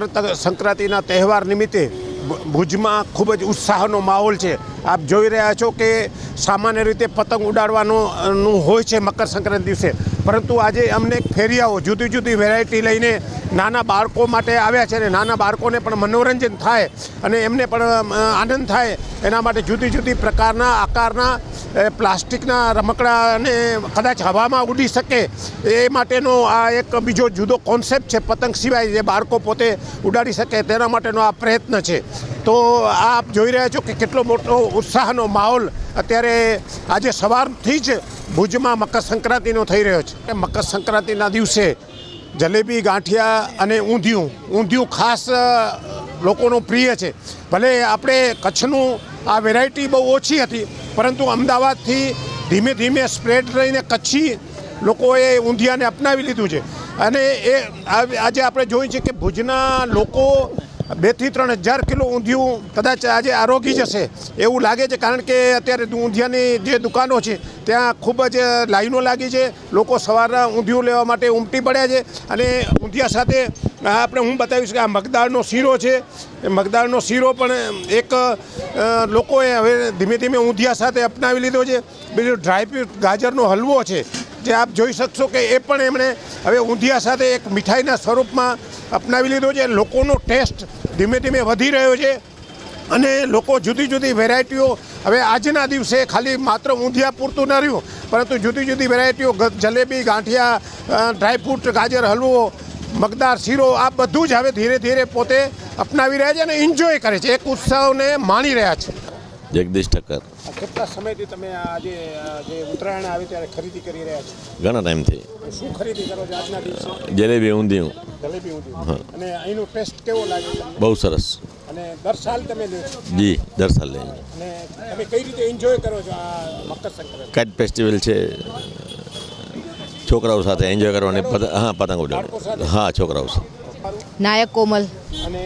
મકર સંક્રાંતિના તહેવાર નિમિત્તે ભુજમાં ખૂબ જ ઉત્સાહનો માહોલ છે. આપ જોઈ રહ્યા છો કે સામાન્ય રીતે પતંગ ઉડાડવાનું હોય છે મકર સંક્રાંતિ દિવસે. પરંતુ આજે અમને ફેરિયાઓ, જુદી જુદી વેરાયટી લઈને નાના બાળકો માટે આવ્યા છે અને નાના બાળકોને પણ મનોરંજન થાય અને એમને પણ આનંદ થાય એના માટે જુદી જુદી પ્રકારના આકારના પ્લાસ્ટિકના રમકડા અને કદાચ હવામાં ઉડી શકે એ માટેનો આ એક બીજો જુદો કોન્સેપ્ટ છે પતંગ સિવાય જે બાળકો પોતે ઉડાડી શકે તેના માટેનો આ પ્રયત્ન છે. તો આપ જોઈ રહ્યા છો કે કેટલો મોટો ઉત્સાહનો માહોલ અત્યારે આજે સવારથી જ ભુજમાં મકર સંક્રાંતિનો થઈ રહ્યો છે. મકર સંક્રાંતિના દિવસે જલેબી, ગાંઠિયા અને ઊંધિયું ઊંધિયું ખાસ લોકોનું પ્રિય છે. ભલે આપણે કચ્છનું આ વેરાયટી બહુ ઓછી હતી, પરંતુ અમદાવાદથી ધીમે ધીમે સ્પ્રેડ રહીને કચ્છી લોકોએ ઊંધિયાને અપનાવી લીધું છે. અને એ આજે આપણે જોયું છે કે ભુજના લોકો બેથી ત્રણ હજાર કિલો ઊંધિયું કદાચ આજે આરોગી જશે એવું લાગે છે, કારણ કે અત્યારે ઊંધિયાની જે દુકાનો છે, ત્યાં ખૂબ જ લાઈનો લાગી છે, લોકો સવારના ઊંધિયું લેવા માટે ઉમટી પડ્યા છે અને ઊંધિયા સાથે આપણે હું બતાવીશ કે આ મગદાળનો શીરો છે. મગદાળનો શીરો પણ એક લોકોએ હવે ધીમે ધીમે ઊંધિયા સાથે અપનાવી લીધો છે. બીજું ડ્રાયફ્રૂટ ગાજરનો હલવો છે, જે આપ જોઈ શકશો કે એ પણ એમણે હવે ઊંધિયા સાથે એક મીઠાઈના સ્વરૂપમાં અપનાવી લીધો છે. લોકોનો ટેસ્ટ ધીમે ધીમે વધી રહ્યો છે. અને લોકો જુદી જુદી વેરાયટીઓ, હવે આજના દિવસે ખાલી માત્ર ઊંધિયા પૂરતું ન રહ્યું, પરંતુ જુદી જુદી વેરાયટીઓ જલેબી, ગાંઠિયા ડ્રાયફ્રૂટ ગાજર, હલવો, મગદાર, શીરો, આ બધું જ હવે ધીરે ધીરે પોતે અપનાવી રહ્યા છે અને એન્જોય કરે છે. એક ઉત્સવને માણી રહ્યા છે. જગદીશ ઠક્કર. કેટલા સમયથી તમે આજે જે ઉત્તરાયણ આવે ત્યારે ખરીદી કરી રહ્યા છો? ઘણા ટાઈમથી. શું ખરીદી કરો છો આજના દિવસે? જલેબી ઊંધિયું. જલેબી ઊંધિયું. અને અહીંનો ટેસ્ટ કેવો લાગે તમને? બહુ સરસ. અને દર સાલ તમે લો છો? જી દર સાલ લઈએ અને તમે કઈ રીતે એન્જોય કરો છો આ મકર સંક્રાંતિ? કાઇટ ફેસ્ટિવલ છે છોકરાઓ સાથે એન્જોય કરવાની હા પતંગ બાળકો હા છોકરાઓ સાથે. નાયક કોમલ. અને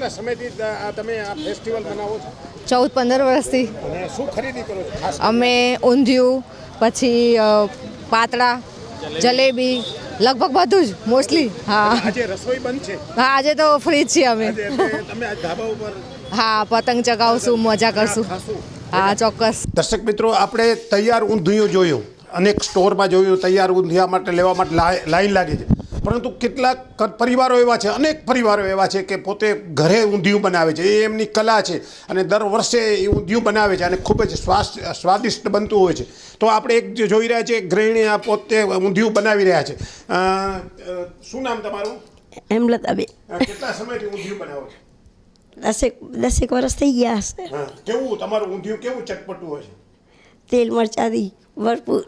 કેટલા સમયથી આ તમે આ ફેસ્ટિવલ મનાવો છો? ચૌદ પંદર વર્ષથી. અને શું ખરીદી કરો છો અમે ઊંધિયું પછી પાતળા જલેબી. લગભગ બધું જ મોસ્ટલી. હા. આજે રસોઈ બંધ છે? હા આજે તો ફ્રી જ છીએ અમે. તમે ધાબા ઉપર હા પતંગ ચગાવશું મજા કરશું. હા ચોક્કસ. દર્શક મિત્રો આપણે તૈયાર ઊંધિયું જોયું. અનેક સ્ટોરમાં જોયું તૈયાર ઊંધિયા માટે લેવા માટે લાઈ- લાઈન લાગી છે. પરંતુ કેટલાક પરિવારો એવા છે અનેક પરિવારો એવા છે કે પોતે ઘરે ઊંધિયું બનાવે છે એ એમની કલા છે અને દર વર્ષે એ ઊંધિયું બનાવે છે અને ખૂબ જ સ્વાદિષ્ટ બનતું હોય છે. તો આપણે એક જોઈ રહ્યા છીએ ગૃહિણી આ પોતે ઊંધિયું બનાવી રહ્યા છે. શું નામ તમારું? હેમલતાબેન. કેટલા સમયથી ઊંધિયું બનાવો છો? દસેક દસેક વર્ષ થઈ ગયા હશે. કેવું તમારું ઊંધિયું કેવું ચટપટું હોય છે? તેલ મરચાંથી ભરપૂર.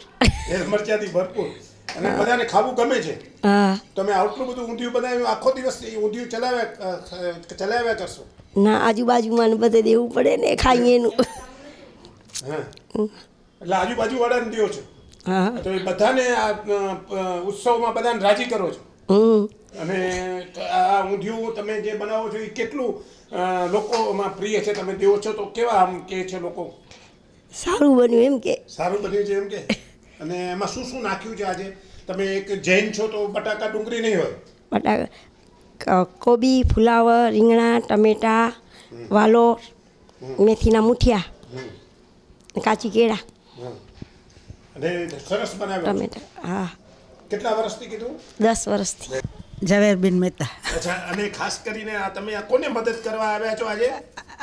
તેલ મરચાંથી ભરપૂર. અને બધાને ખાવું ગમે છે. હા. તમે આટલું બધું ઊંધિયું બનાવ્યું આખો દિવસ ઊંધિયું ચલાવ્યા ચલાવ્યા કરશો. ના આજુબાજુમાં બધે દેવું પડે ને ખાઈએ એનું. હા. એટલે આજુબાજુ વાળાને દો છો. હા. તો એ બધાને આ ઉત્સવમાં બધાને રાજી કરો છો. હમ. અને આ ઊંધિયું તમે જે બનાવો છો એ કેટલું લોકોમાં પ્રિય છે તમે દેવો છો તો કેવા આમ કે છે લોકો? સારું બન્યું એમ કે. સારું બન્યું છે એમ કે? અને એમાં શું શું નાખ્યું છે આજે? તમે એક જૈન છો તો બટાકા ડુંગળી નહીં હોય? બટાકા કોબી ફુલાવર રીંગણા ટમેટા વાલો મેથીના મુઠિયા કાચી કેળા અને સરસ બનાવ્યું? ટમેટા હા. કેટલા વર્ષથી કીધું? દસ વર્ષથી. ઝવેરબેન મહેતા. અચ્છા અને ખાસ કરીને આ તમે આ કોને મદદ કરવા આવ્યા છો આજે?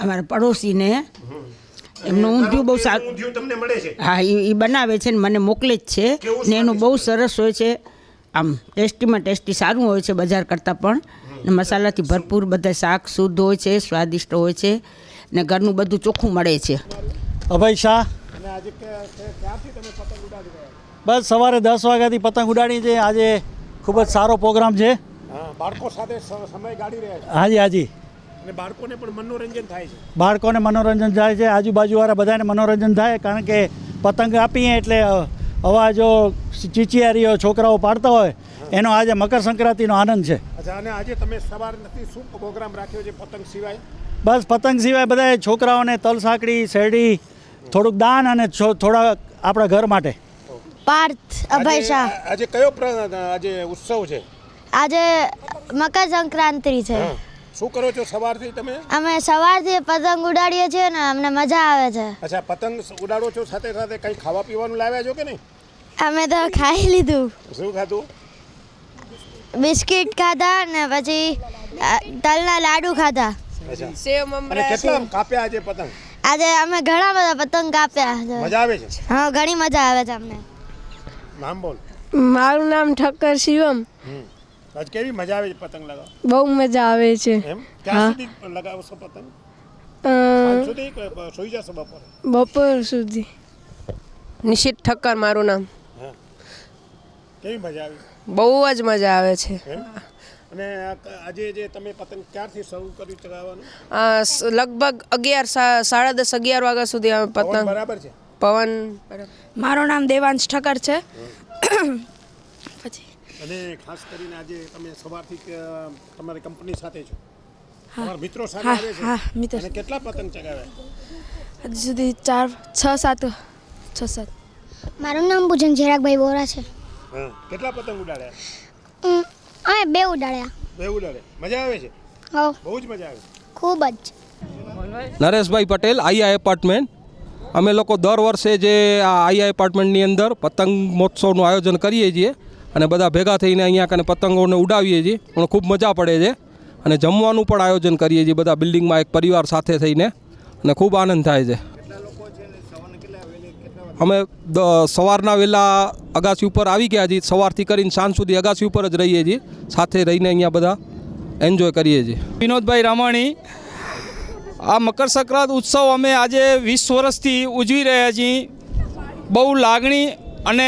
અમારા પડોશીને. એમનું ઊંધિયું બહુ સારું ઊંધિયું તમને મળે છે? હા એ એ બનાવે છે ને મને મોકલે જ છે. ને એનું બહુ સરસ હોય છે. આમ ટેસ્ટીમાં ટેસ્ટી સારું હોય છે બજાર કરતાં પણ. ને મસાલાથી ભરપૂર બધા શાક શુદ્ધ હોય છે સ્વાદિષ્ટ હોય છે. ને ઘરનું બધું ચોખ્ખું મળે છે. અભય શાહ? બસ સવારે દસ વાગ્યાથી પતંગ ઉડાડી છે આજે ખૂબ જ સારો પ્રોગ્રામ છે. બાળકો સાથે સમય ગાડી રહ્યા છે. હાજી હાજી. અને બાળકોને પણ મનોરંજન થાય છે. બાળકોને મનોરંજન થાય છે. આજુબાજુવાળા બધાને મનોરંજન થાય કારણ કે પતંગ આપીએ એટલે અવાજો ચીચિયારીઓ છોકરાઓ પાડતા હોય એનો આજે મકર સંક્રાંતિનો આનંદ છે. અને આજે તમે સવાર નથી શું પ્રોગ્રામ રાખ્યો છે પતંગ સિવાય? બસ પતંગ સિવાય બધા છોકરાઓને તલ સાંકડી શેરડી થોડુંક દાન અને થોડા આપણા ઘર માટે. પાર્થ અભય શાહ. આજે કયો આજે ઉત્સવ છે? આજે મકર સંક્રાંતિ છે. હા. શું કરો છો સવારથી તમે? અમે સવારથી પતંગ ઉડાડીએ છીએ ને અમને મજા આવે છે. અચ્છા પતંગ ઉડાડો છો સાથે સાથે કંઈ ખાવા પીવાનું લાવ્યા છો કે નહીં? અમે તો ખાઈ લીધું. શું ખાધું? બિસ્કિટ ખાધા ને પછી તલના લાડુ ખાધા. સેવ મમરા કેટલા કાપ્યા આજે પતંગ? આજે અમે ઘણા બધા પતંગ કાપ્યા. છે. મજા આવે છે? હા ઘણી મજા આવે છે અમને. નામ બોલ. મારું નામ ઠક્કર શિવમ. આજ કેવી મજા આવે છે પતંગ લગાવ બહુ મજા આવે છે. એમ? ક્યાં સુધી લગાવો છો પતંગ સુધી સુઈ જશો બપોરે? બપોર સુધી. નિશિત ઠક્કર મારું નામ. હા. કેવી મજા આવી? બહુ જ મજા આવે છે. અને આજે જે તમે પતંગ ક્યારથી શરૂ કર્યું ચલાવવાનું લગભગ અગિયાર સાડા દસ અગિયાર વાગ્યા સુધી અમે પતંગ. બરાબર છે? પવન. મારું નામ દેવાંશ ઠક્કર છે. અને ખાસ કરીને આજે તમે સવારથી તમારી કંપની સાથે છો. તમારા મિત્રો સાથે હા, આવે છે. હા, મિત્રો અને કેટલા પતંગ ચગાવ્યા? હજી સુધી ચાર છ સાત છ સાત. મારું નામ ભુજન ચિરાગભાઈ બોરા છે. હા કેટલા પતંગ ઉડાડ્યા? અમે બે ઉડાડ્યા. બે ઉડાડે મજા આવે છે? હા બહુ જ મજા આવે ખૂબ જ. Nareshbhai Patel II apartment. અમે લોકો દર વર્ષે જે આ આઈઆઈ એપાર્ટમેન્ટની અંદર પતંગ મહોત્સવનું આયોજન કરીએ છીએ. અને બધા ભેગા થઈને અહીંયા કને પતંગોને ઉડાવીએ છીએ. પણ ખૂબ મજા પડે છે. અને જમવાનું પણ આયોજન કરીએ છીએ બધા બિલ્ડિંગમાં એક પરિવાર સાથે થઈને. અને ખૂબ આનંદ થાય છે. અમે સવારના વહેલા અગાસી ઉપર આવી ગયા છીએ. સવારથી કરીને સાંજ સુધી અગાસી ઉપર જ રહીએ છીએ. સાથે રહીને અહીંયા બધા એન્જોય કરીએ છીએ. વિનોદભાઈ રામાણી, આ મકર સંક્રાંત ઉત્સવ અમે આજે વીસ વર્ષથી ઉજવી રહ્યા છીએ. બહુ લાગણી અને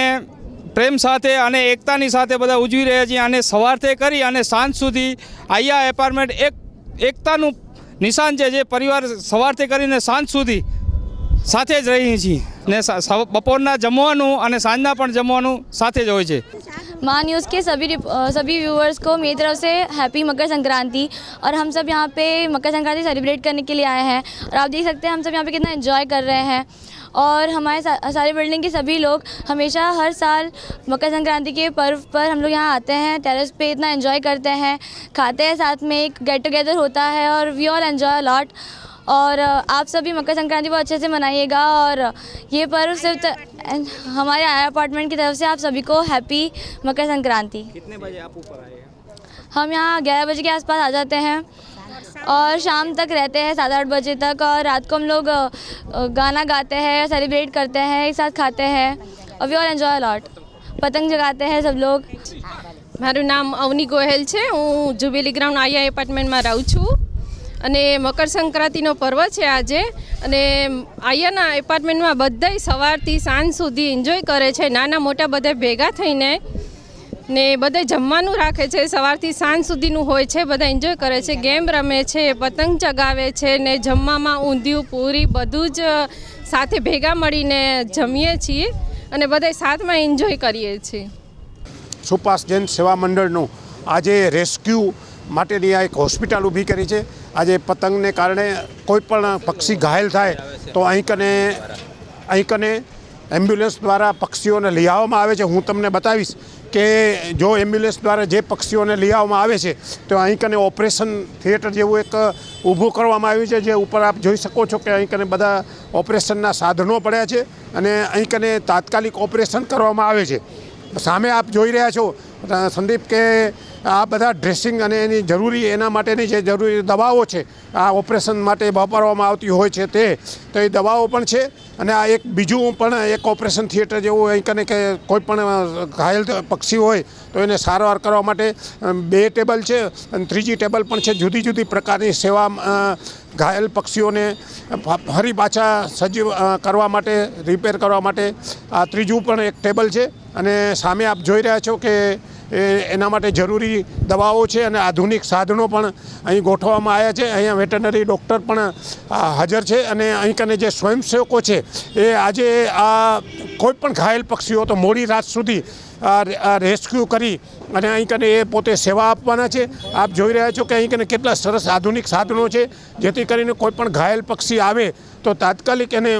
પ્રેમ સાથે અને એકતાની સાથે બધા ઉજવી રહ્યા છીએ અને સવારથી કરી અને સાંજ સુધી આયા એપાર્ટમેન્ટ એક એકતાનું નિશાન છે જે પરિવાર સવારથી કરીને સાંજ સુધી સાથે જ રહીએ છીએ ને સ- સવ- બપોરના જમવાનું અને સાંજના પણ જમવાનું સાથે જ હોય છે माँ न्यूज़ के सभी रिप- अ, सभी व्यूअर्स को मेरी तरफ से हैप्पी मकर संक्रांति और हम सब यहाँ पे मकर संक्रांति सेलिब्रेट करने के लिए आए हैं और आप देख सकते हैं हम सब यहाँ पे कितना एंजॉय कर रहे हैं और हमारे सा, सारी बिल्डिंग के सभी लोग हमेशा हर साल मकर संक्रांति के पर्व पर हम लोग यहाँ आते हैं टेरेस पे इतना एंजॉय करते हैं खाते हैं साथ में एक गेट टुगेदर होता है और वी ऑल एंजॉय लॉट और आप सभी मकर संक्रांति बहुत अच्छे से मनाइएगा और ये पर्व सिर्फ़ त- हमारे आया अपार्टमेंट की तरफ़ से आप सभी को हैप्पी मकर संक्रांति। कितने बजे आप ऊपर आए हम यहाँ ग्यारह बजे के आसपास आ जाते हैं। और शाम तक रहते हैं सात आठ बजे तक और रात को हम लोग अ, अ, गाना गाते हैं सेलिब्रेट करते हैं एक साथ खाते हैं और वी ऑल एंजॉय लॉट पतंग जगाते हैं सब लोग મારું નામ અવની ગોહેલ છે હું જુબેલી ગ્રાઉન્ડ આયા એપાર્ટમેન્ટમાં રહું છું અને મકર સંક્રાંતિનો પર્વ છે આજે અને આયાના એપાર્ટમેન્ટમાં બધાય સવારથી સાંજ સુધી એન્જોય કરે છે નાના મોટા બધા ભેગા થઈને ને બધા જમવાનું રાખે છે. સવારથી સાંજ સુધીનું હોય છે. બધા એન્જોય કરે છે. ગેમ રમે છે, પતંગ ચગાવે છે ને જમવામાં ઊંધિયું, પૂરી બધું જ સાથે ભેગા મળીને જમીએ છીએ અને બધા સાથમાં એન્જોય કરીએ છીએ. સુપાસ જૈન સેવા મંડળનું આજે રેસ્ક્યુ માટેની આ એક હોસ્પિટલ ઊભી કરી છે. આજે પતંગને કારણે કોઈ પણ પક્ષી ઘાયલ થાય તો અહીં કને અહીં કને એમ્બ્યુલન્સ દ્વારા પક્ષીઓને લઈ આવવામાં આવે છે. હું તમને બતાવીશ કે જો એમ્બ્યુલન્સ દ્વારા જે પક્ષીઓને લઈ આવવામાં આવે છે, તો અહીં કને ઓપરેશન થિયેટર જેવું એક ઊભું કરવામાં આવ્યું છે. જે ઉપર આપ જોઈ શકો છો કે અહીં કને બધા ઓપરેશનના સાધનો પડ્યા છે અને અહીં કને તાત્કાલિક ઓપરેશન કરવામાં આવે છે. સામે આપ જોઈ રહ્યા છો સંદીપ કે આ બધા ડ્રેસિંગ અને એની જરૂરી, એના માટેની જે જરૂરી દવાઓ છે, આ ઓપરેશન માટે વાપરવામાં આવતી હોય છે તે, તો એ દવાઓ પણ છે. અને આ એક બીજું પણ એક ઓપરેશન થિયેટર જેવું અહીં કને કે કોઈ પણ ઘાયલ પક્ષી હોય, તો એને સારવાર કરવા માટે બે ટેબલ છે અને ત્રીજી ટેબલ પણ છે જુદી જુદી પ્રકારની સેવા ઘાયલ પક્ષીઓને ફરી પાછા સજીવ કરવા માટે રિપેર કરવા માટે. આ ત્રીજું પણ એક ટેબલ છે અને સામે આપ જોઈ રહ્યા છો કે એના માટે જરૂરી દવાઓ છે અને આધુનિક સાધનો પણ અહીં ગોઠવવામાં આવ્યા છે. અહીંયા વેટરનરી ડૉક્ટર પણ હાજર છે અને અહીં કને જે સ્વયંસેવકો છે, એ આજે આ કોઈપણ ઘાયલ પક્ષીઓ તો મોડી રાત સુધી રેસ્ક્યુ કરી અને અહીં કને એ પોતે સેવા આપવાના છે. આપ જોઈ રહ્યા છો કે અહીં કને કેટલા સરસ આધુનિક સાધનો છે, જેથી કરીને કોઈપણ ઘાયલ પક્ષી આવે તો તાત્કાલિક એને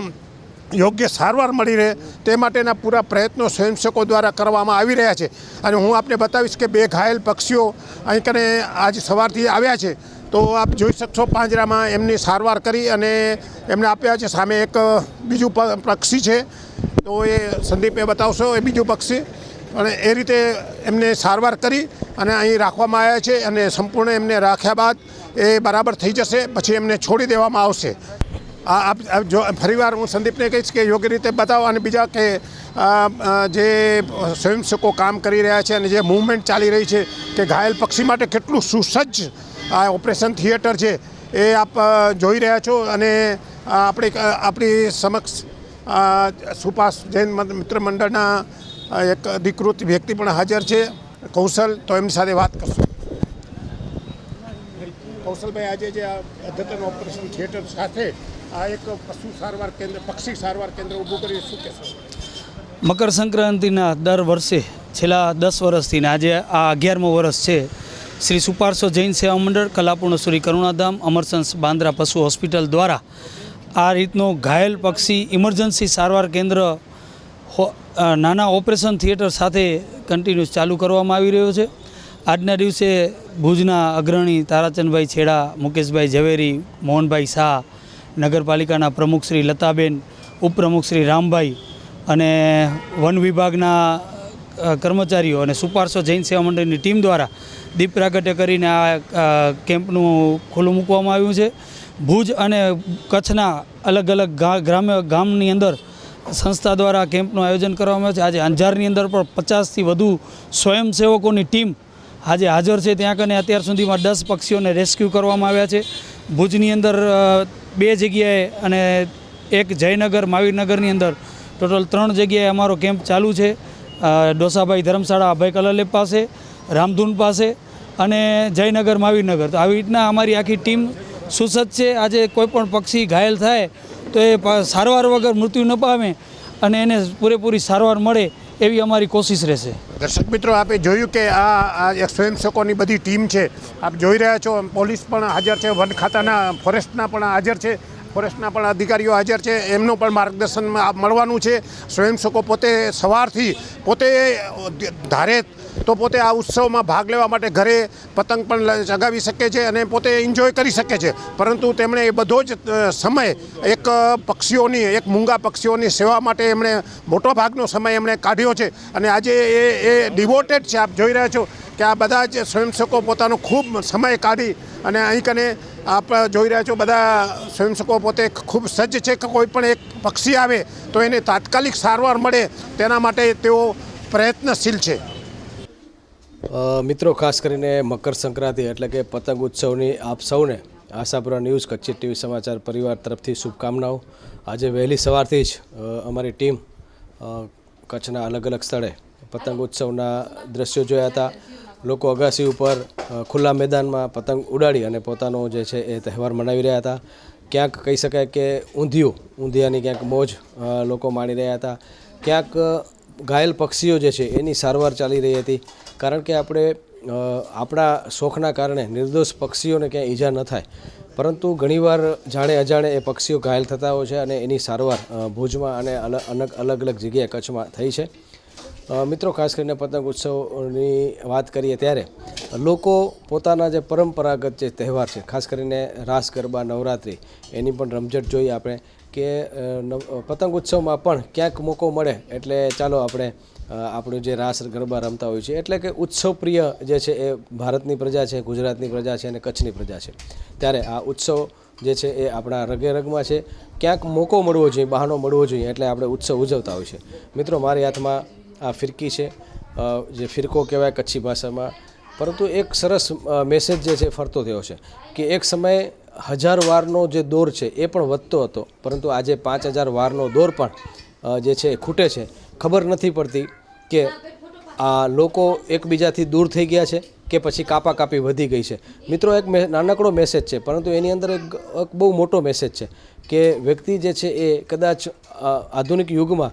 યોગ્ય સારવાર મળી રહે તે માટેના પૂરા પ્રયત્નો સ્વયંસેવકો દ્વારા કરવામાં આવી રહ્યા છે. અને હું આપને બતાવીશ કે બે ઘાયલ પક્ષીઓ અહીં કને આજ સવારથી આવ્યા છે. તો આપ જોઈ શકશો પાંજરામાં એમની સારવાર કરી અને એમને આપ્યા છે. સામે એક બીજું પક્ષી છે. તો એ સંદીપે બતાવશો એ બીજું પક્ષી. અને એ રીતે એમને સારવાર કરી અને અહીં રાખવામાં આવ્યા છે અને સંપૂર્ણ એમને રાખ્યા બાદ એ બરાબર થઈ જશે. પછી એમને છોડી દેવામાં આવશે. આપ જો ફરીવાર હું સંદીપને કહીશ કે યોગ્ય રીતે બતાવો અને બીજા કે જે સ્વયંસેવકો કામ કરી રહ્યા છે અને જે મૂવમેન્ટ ચાલી રહી છે કે ઘાયલ પક્ષી માટે કેટલું સુસજ્જ આ ઓપરેશન થિયેટર છે એ આપ જોઈ રહ્યા છો અને આપણે આપણી સમક્ષ સુપાસ જૈન મત- મિત્ર મંડળના એક અધિકૃત વ્યક્તિ પણ હાજર છે. કૌશલ, તો એમની સાથે વાત કરશું. કૌશલભાઈ, આજે જે આ અદ્યતન ઓપરેશન થિયેટર સાથે આ એક પશુ સારવાર કેન્દ્ર, પક્ષી સારવાર કેન્દ્ર ઊભું કરી શું કહેશો? મકર સંક્રાંતિના દર વર્ષે છેલ્લા દસ વર્ષથી આજે આ અગિયારમો વર્ષ છે, શ્રી સુપારસો જૈન સેવા મંડળ, કલાપૂર્ણ શ્રી કરુણાધામ, અમરસંસ બાંદ્રા પશુ હોસ્પિટલ દ્વારા આ રીતનો ઘાયલ પક્ષી ઇમરજન્સી સારવાર કેન્દ્ર નાના ઓપરેશન થિયેટર સાથે કન્ટિન્યુઅસ ચાલુ કરવામાં આવી રહ્યો છે. આજના દિવસે ભુજના અગ્રણી તારાચંદભાઈ છેડા, મુકેશભાઈ ઝવેરી, મોહનભાઈ શાહ નગરપાલિકાના પ્રમુખ શ્રી લતાબેન, ઉપપ્રમુખ શ્રી રામભાઈ અને વન વિભાગના કર્મચારીઓ અને સુપારસો જૈન સેવા મંડળની ટીમ દ્વારા દીપ પ્રાગટ્ય કરીને આ કેમ્પનું ખુલ્લું મૂકવામાં આવ્યું છે. ભુજ અને કચ્છના અલગ અલગ ગ્રામ્ય, ગામની અંદર સંસ્થા દ્વારા કેમ્પનું આયોજન કરવામાં આવ્યું છે. આજે અંજારની અંદર પણ પચાસથી વધુ સ્વયંસેવકોની ટીમ આજે હાજર છે. ત્યાં કને અત્યાર સુધીમાં દસ પક્ષીઓને રેસ્ક્યુ કરવામાં આવ્યા છે. ભુજની અંદર બે જગ્યાએ અને એક જયનગર માવીરનગરની અંદર ટોટલ ત્રણ જગ્યાએ અમારો કેમ્પ ચાલુ છે. ડોસાભાઈ ધર્મશાળા, અભય કલાલેપ પાસે, રામધૂન પાસે અને જયનગર માવીરનગર તો આવી રીતના અમારી આખી ટીમ સુસજ્જ છે. આજે કોઈ પણ પક્ષી ઘાયલ થાય તો એ સારવાર વગર મૃત્યુ ન પામે અને એને પૂરેપૂરી સારવાર મળે એવી અમારી કોશિશ રહેશે. દર્શક મિત્રો, આપે જોયું કે આ સ્વયંસેવકોની બધી ટીમ છે. આપ જોઈ રહ્યા છો, પોલીસ પણ હાજર છે, વન ખાતાના, ફોરેસ્ટના પણ હાજર છે. ફોરેસ્ટના પણ અધિકારીઓ હાજર છે. એમનું પણ માર્ગદર્શન મળવાનું છે. સ્વયંસેવકો પોતે સવારથી પોતે ધારે તો પોતે આ ઉત્સવમાં ભાગ લેવા માટે ઘરે પતંગ પણ ચગાવી શકે છે અને પોતે એન્જોય કરી શકે છે. પરંતુ તેમણે એ બધો જ સમય એક પક્ષીઓની, એક મૂંગા પક્ષીઓની સેવા માટે એમણે મોટો ભાગનો સમય એમણે કાઢ્યો છે. અને આજે એ એ ડિવોટેડ છે, આપ જોઈ રહ્યા છો કે આ બધા જ સ્વયંસેવકો પોતાનો ખૂબ સમય કાઢી અને અહીં કને આપ જોઈ રહ્યા છો બધા સ્વયંસેવકો પોતે ખૂબ સજ્જ છે કે કોઈ પણ એક પક્ષી આવે તો એને તાત્કાલિક સારવાર મળે તેના માટે તેઓ પ્રયત્નશીલ છે. મિત્રો, ખાસ કરીને મકર સંક્રાંતિ એટલે કે પતંગ ઉત્સવની આપ સૌને આશાપુરા ન્યૂઝ, કચ્છી ટીવી સમાચાર પરિવાર તરફથી શુભકામનાઓ. આજે વહેલી સવારથી જ અમારી ટીમ કચ્છના અલગ અલગ સ્થળે પતંગ ઉત્સવના દ્રશ્યો જોયા હતા. લોકો અગાસી ઉપર ખુલ્લા મેદાનમાં પતંગ ઉડાડી અને પોતાનો જે છે એ તહેવાર મનાવી રહ્યા હતા. ક્યાંક કહી શકાય કે ઊંધિયું, ઊંધિયાની ક્યાંક મોજ લોકો માણી રહ્યા હતા. ક્યાંક ઘાયલ પક્ષીઓ જે છે એની સારવાર ચાલી રહી હતી. કારણ કે આપણે આપણા શોખના કારણે નિર્દોષ પક્ષીઓને ક્યાંય ઈજા ન થાય. પરંતુ ઘણીવાર જાણે અજાણે એ પક્ષીઓ ઘાયલ થતા હોય છે અને એની સારવાર ભુજમાં અને અલગ અલગ અલગ જગ્યાએ કચ્છમાં થઈ છે. મિત્રો, ખાસ કરીને પતંગ ઉત્સવની વાત કરીએ ત્યારે, લોકો પોતાના જે પરંપરાગત જે તહેવાર છે, ખાસ કરીને રાસ ગરબા, નવરાત્રિ, એની પણ રમઝટ જોઈએ આપણે કે પતંગ ઉત્સવમાં પણ ક્યાંક મોકો મળે એટલે ચાલો આપણે આપણું જે રાસ ગરબા રમતા હોય છે, એટલે કે ઉત્સવ પ્રિય જે છે એ ભારતની પ્રજા છે, ગુજરાતની પ્રજા છે અને કચ્છની પ્રજા છે. ત્યારે આ ઉત્સવ જે છે એ આપણા રગે રગમાં છે. ક્યાંક મોકો મળવો જોઈએ, બહાનો મળવો જોઈએ એટલે આપણે ઉત્સવ ઉજવતા હોય છે. મિત્રો, મારી હાથમાં આ ફિરકી છે જે ફિરકો કહેવાય કચ્છી ભાષામાં. પરંતુ એક સરસ મેસેજ જે છે ફરતો થયો છે કે એક સમયે હજાર વારનો જે દોર છે એ પણ વધતો હતો. પરંતુ આજે પાંચ હજાર વારનો દોર પણ જે છે ખૂટે છે. ખબર નથી પડતી કે આ લોકો એકબીજાથી દૂર થઈ ગયા છે કે પછી કાપા કાપી વધી ગઈ છે. મિત્રો, એક નાનકડો મેસેજ છે, પરંતુ એની અંદર એક બહુ મોટો મેસેજ છે કે વ્યક્તિ જે છે એ કદાચ આધુનિક યુગમાં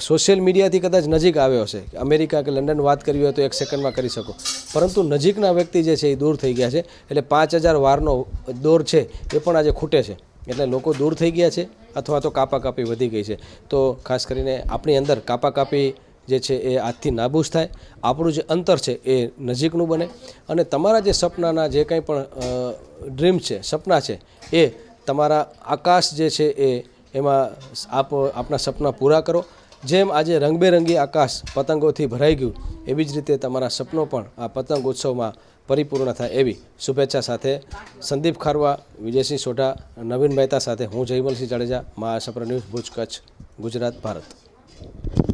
સોશિયલ મીડિયાથી કદાચ નજીક આવ્યો હશે. અમેરિકા કે લંડન વાત કરવી હોય તો એક સેકન્ડમાં કરી શકો. પરંતુ નજીકના વ્યક્તિ જે છે એ દૂર થઈ ગયા છે. એટલે પાંચ હજાર વારનો દોર છે એ પણ આજે ખૂટે છે. એટલે લોકો દૂર થઈ ગયા છે અથવા તો કાપા કાપી વધી ગઈ છે. તો ખાસ કરીને આપણી અંદર કાપા કાપી જે છે એ આજથી નાબૂદ થાય. આપણું જે અંતર છે એ નજીકનું બને. અને તમારા જે સપનાના જે કંઈ પણ ડ્રીમ છે, સપના છે એ તમારા આકાશ જે છે એ એમાં આપ, આપના સપના પૂરા કરો. જેમ આજે રંગબેરંગી આકાશ પતંગોથી ભરાઈ ગયું, એવી જ રીતે તમારા સપનો પણ આ પતંગ ઉત્સવમાં પરિપૂર્ણ થાય એવી શુભેચ્છા સાથે સંદીપ ખારવા, વિજયસિંહ સોઢા, નવીન મહેતા સાથે હું જયમલસિંહ જાડેજા, મા આશાપુરા ન્યૂઝ ભુજ કચ્છ, ગુજરાત, ભારત.